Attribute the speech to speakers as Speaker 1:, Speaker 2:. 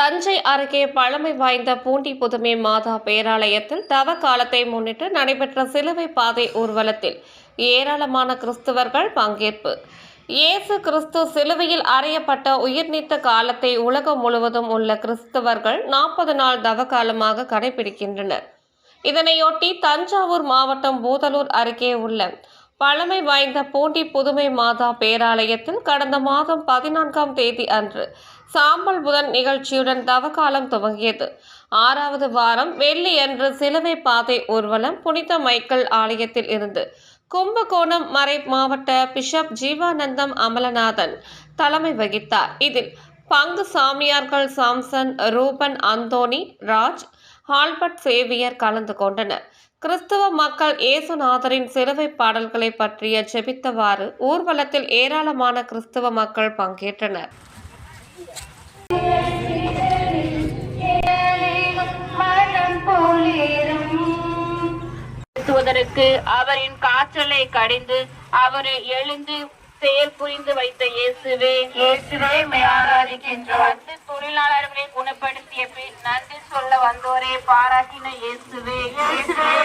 Speaker 1: தஞ்சை அருகே பழமை வாய்ந்த பூண்டி புதுமை மாதா பேராலயத்தில் தவ காலத்தை முன்னிட்டு நடைபெற்ற சிலுவை பாதை ஊர்வலத்தில் ஏராளமான கிறிஸ்தவர்கள் பங்கேற்பு. இயேசு கிறிஸ்து சிலுவையில் அறையப்பட்ட உயிர்நீத்த காலத்தை உலகம் முழுவதும் உள்ள கிறிஸ்தவர்கள் நாற்பது நாள் தவ காலமாக கடைபிடிக்கின்றனர். இதனையொட்டி தஞ்சாவூர் மாவட்டம் பூதலூர் அருகே உள்ள பழமை வாய்ந்த பூண்டி புதுமை மாதா பேராலயத்தில் கடந்த மாதம் பதினான்காம் தேதி அன்று சாம்பல் புதன் நிகழ்ச்சியுடன் தவக்காலம் துவங்கியது. ஆறாவது வாரம் வெள்ளி அன்று சிலுவை பாதை ஊர்வலம் புனித மைக்கேல் ஆலயத்தில் இருந்து கும்பகோணம் மறை மாவட்ட பிஷப் ஜீவானந்தம் அமலநாதன் தலைமை வகித்தார். இதில் பங்கு சாமியார்கள் Samson Reuben Anthony Raj Halbert Xavier கலந்து கொண்டனர். கிறிஸ்தவ மக்கள் இயேசுநாதரின் சிலுவை பாடல்களை பற்றிய ஜெபித்தவாறு ஊர்வலத்தில் ஏராளமான கிறிஸ்தவ மக்கள் பங்கேற்றனர்.
Speaker 2: அவரின் காற்றலை கடிந்து அவரை எழுந்து செயல் புரிந்து வைத்த இயேசுவே
Speaker 3: இயேசுவே ஆராதிக்கின்றோம்.
Speaker 2: பாராட்டின இயேசுவே
Speaker 3: இயேசுவே.